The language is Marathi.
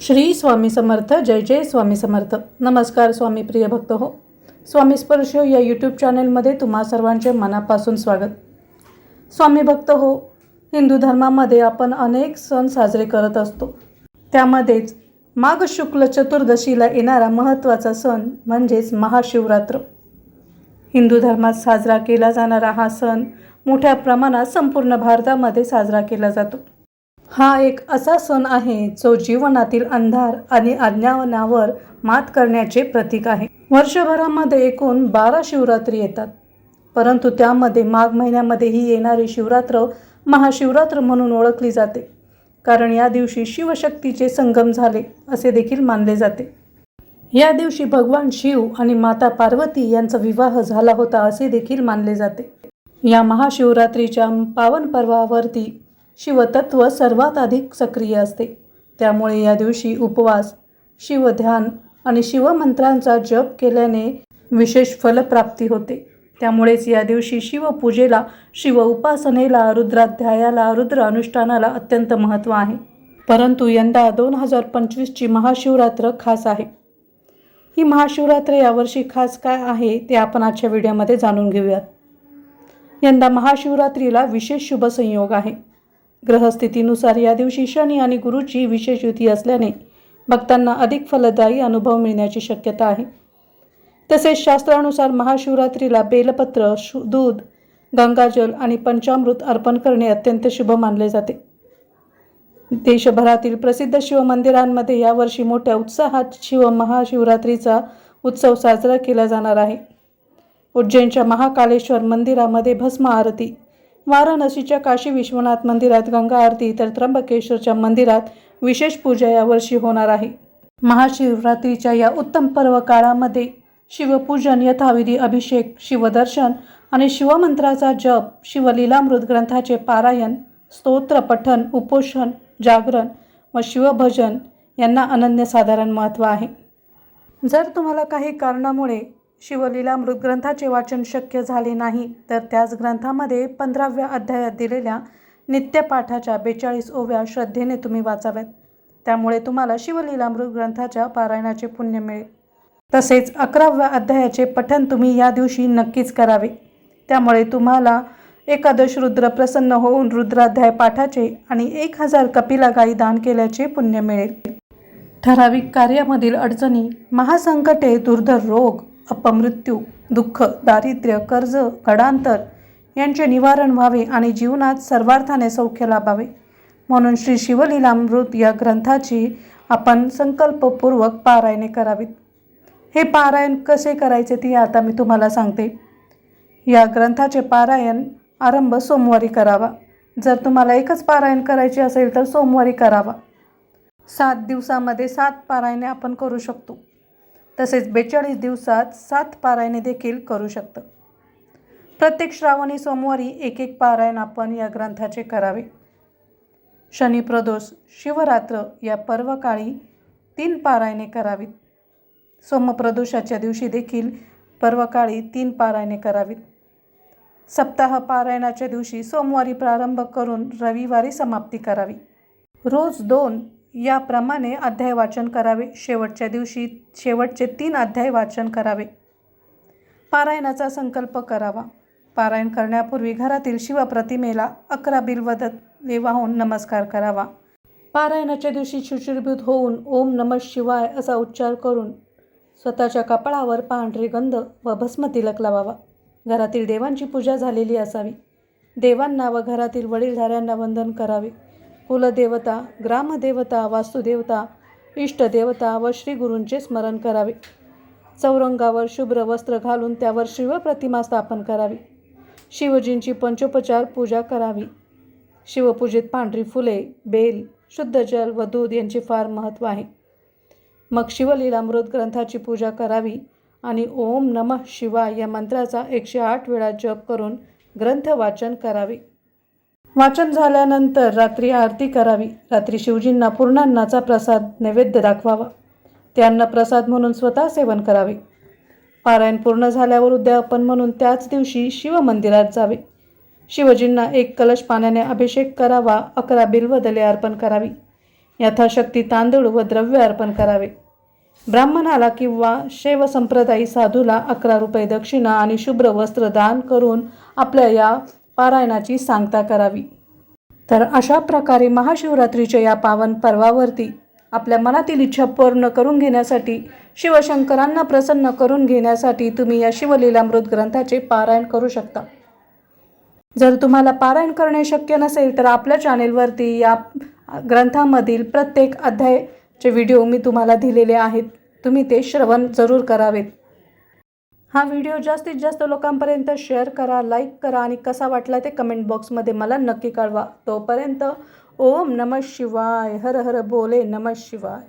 श्री स्वामी समर्थ जय जय स्वामी समर्थ. नमस्कार स्वामी प्रिय भक्त हो. स्वामी स्पर्श या यूट्यूब चॅनलमध्ये तुम्हा सर्वांचे मनापासून स्वागत. स्वामी भक्त हो हिंदू धर्मामध्ये आपण अनेक सण साजरे करत असतो. त्यामध्येच माघ शुक्ल चतुर्दशीला येणारा महत्त्वाचा सण म्हणजेच महाशिवरात्र. हिंदू धर्मात साजरा केला जाणारा हा सण मोठ्या प्रमाणात संपूर्ण भारतामध्ये साजरा केला जातो. हा एक असा सण आहे जो जीवनातील अंधार आणि अज्ञावनावर मात करण्याचे प्रतीक आहे. वर्षभरामध्ये एकूण बारा शिवरात्री येतात. परंतु त्यामध्ये माघ महिन्यामध्ये ही येणारी शिवरात्र महाशिवरात्र म्हणून ओळखली जाते. कारण या दिवशी शिवशक्तीचे संगम झाले असे देखील मानले जाते. या दिवशी भगवान शिव आणि माता पार्वती यांचा विवाह झाला होता असे देखील मानले जाते. या महाशिवरात्रीच्या पावन पर्वावरती शिवतत्व सर्वात अधिक सक्रिय असते. त्यामुळे या दिवशी उपवास शिवध्यान आणि शिवमंत्रांचा जप केल्याने विशेष फलप्राप्ती होते. त्यामुळेच या दिवशी शिवपूजेला शिव उपासनेला रुद्राध्यायाला रुद्र अनुष्ठानाला अत्यंत महत्त्व आहे. परंतु यंदा दोन हजार पंचवीसची महाशिवरात्र खास आहे. ही महाशिवरात्र यावर्षी खास काय आहे ते आपण आजच्या व्हिडिओमध्ये जाणून घेऊयात. यंदा महाशिवरात्रीला विशेष शुभसंयोग आहे. ग्रहस्थितीनुसार या दिवशी शनी आणि गुरुची विशेष युती असल्याने भक्तांना अधिक फलदायी अनुभव मिळण्याची शक्यता आहे. तसेच शास्त्रानुसार महाशिवरात्रीला बेलपत्र शु दूध गंगाजल आणि पंचामृत अर्पण करणे अत्यंत शुभ मानले जाते. देशभरातील प्रसिद्ध शिवमंदिरांमध्ये यावर्षी मोठ्या उत्साहात शिव महाशिवरात्रीचा उत्सव साजरा केला जाणार आहे. उज्जैनच्या महाकालेश्वर मंदिरामध्ये भस्म आरती वाराणसीच्या काशी विश्वनाथ मंदिरात गंगा आरती तर त्र्यंबकेश्वरच्या मंदिरात विशेष पूजा यावर्षी होणार आहे. महाशिवरात्रीच्या या उत्तम पर्व काळामध्ये शिवपूजन यथाविधी अभिषेक शिवदर्शन आणि शिवमंत्राचा जप शिवलीलामृत ग्रंथाचे पारायण स्तोत्र पठण उपोषण जागरण व शिवभजन यांना अनन्यसाधारण महत्त्व आहे. जर तुम्हाला काही कारणामुळे शिवलीला मृतग्रंथाचे वाचन शक्य झाले नाही तर त्याच ग्रंथामध्ये पंधराव्या अध्यायात दिलेल्या नित्यपाठाच्या बेचाळीस ओव्या श्रद्धेने तुम्ही वाचाव्यात. त्यामुळे तुम्हाला शिवलीला ग्रंथाच्या पारायणाचे पुण्य मिळेल. तसेच अकराव्या अध्यायाचे पठन तुम्ही या दिवशी नक्कीच करावे. त्यामुळे तुम्हाला एकादश रुद्र प्रसन्न होऊन रुद्राध्याय पाठाचे आणि एक हजार कपिला गायी दान केल्याचे पुण्य मिळेल. ठराविक कार्यामधील अडचणी महासंकटे दुर्धर रोग अपमृत्यू दुःख दारिद्र्य कर्ज गडांतर यांचे निवारण व्हावे आणि जीवनात सर्वार्थाने सौख्य लाभावे. म्हणून श्री शिवलीलामृत या ग्रंथाची आपण संकल्पपूर्वक पारायणे करावीत. हे पारायण कसे करायचे ते आता मी तुम्हाला सांगते. या ग्रंथाचे पारायण आरंभ सोमवारी करावा. जर तुम्हाला एकच पारायण करायचे असेल तर सोमवारी करावा. सात दिवसामध्ये सात पारायणे आपण करू शकतो. तसेच बेचाळीस दिवसात सात पारायणे देखील करू शकतं. प्रत्येक श्रावणी सोमवारी एक एक पारायण आपण या ग्रंथाचे करावे. शनिप्रदोष शिवरात्र या पर्वकाळी तीन पारायणे करावीत. सोमप्रदोषाच्या दिवशी देखील पर्वकाळी तीन पारायणे करावीत. सप्ताह पारायणाच्या दिवशी सोमवारी प्रारंभ करून रविवारी समाप्ती करावी. रोज दोन याप्रमाणे अध्याय वाचन करावे. शेवटच्या दिवशी शेवटचे तीन अध्याय वाचन करावे. पारायणाचा संकल्प करावा. पारायण करण्यापूर्वी घरातील शिवप्रतिमेला अकरा बिलवदत वाहून नमस्कार करावा. पारायणाच्या दिवशी शुचिरभूत होऊन ओम नम शिवाय असा उच्चार करून स्वतःच्या कपाळावर पांढरे गंध व भस्म तिलक लावावा घरातील देवांची पूजा झालेली असावी. देवांना व घरातील वडीलधाऱ्यांना वंदन करावे. कुलदेवता ग्रामदेवता वास्तुदेवता इष्टदेवता व श्रीगुरूंचे स्मरण करावे. चौरंगावर शुभ्र वस्त्र घालून त्यावर शिवप्रतिमा स्थापन करावी. शिवजींची पंचोपचार पूजा करावी. शिवपूजेत पांढरी फुले बेल शुद्ध जल व दूध यांचे फार महत्त्व आहे. मग शिवलीलामृत ग्रंथाची पूजा करावी आणि ओम नमः शिवाय या मंत्राचा एकशे आठ वेळा जप करून ग्रंथ वाचन करावे. वाचन झाल्यानंतर रात्री आरती करावी. रात्री शिवजींना पूर्णान्नाचा प्रसाद नैवेद्य दाखवावा. ते अन्न प्रसाद म्हणून स्वतः सेवन करावे. पारायण पूर्ण झाल्यावर उद्यापन म्हणून त्याच दिवशी शिवमंदिरात जावे. शिवजींना एक कलश पाण्याने अभिषेक करावा अकरा बिल्वदले अर्पण करावी. यथाशक्ती तांदूळ व द्रव्य अर्पण करावे. ब्राह्मणाला किंवा शैव संप्रदायी साधूला अकरा रुपये दक्षिणा आणि शुभ्र वस्त्र दान करून आपल्या या पारायणाची सांगता करावी. तर अशा प्रकारे महाशिवरात्रीच्या या पावन पर्वावरती आपल्या मनातील इच्छा पूर्ण करून घेण्यासाठी शिवशंकरांना प्रसन्न करून घेण्यासाठी तुम्ही या शिवलीलामृत ग्रंथाचे पारायण करू शकता. जर तुम्हाला पारायण करणे शक्य नसेल तर आपल्या चॅनेलवरती या ग्रंथामधील प्रत्येक अध्यायाचे व्हिडिओ मी तुम्हाला दिलेले आहेत. तुम्ही ते श्रवण जरूर करावेत. हा व्हिडिओ जास्तीत जास्त लोकांपर्यंत शेअर करा लाईक करा आणि कसा वाटला ते कमेंट बॉक्समध्ये मला नक्की कळवा. तोपर्यंत ओम नम शिवाय हर हर बोले नम शिवाय.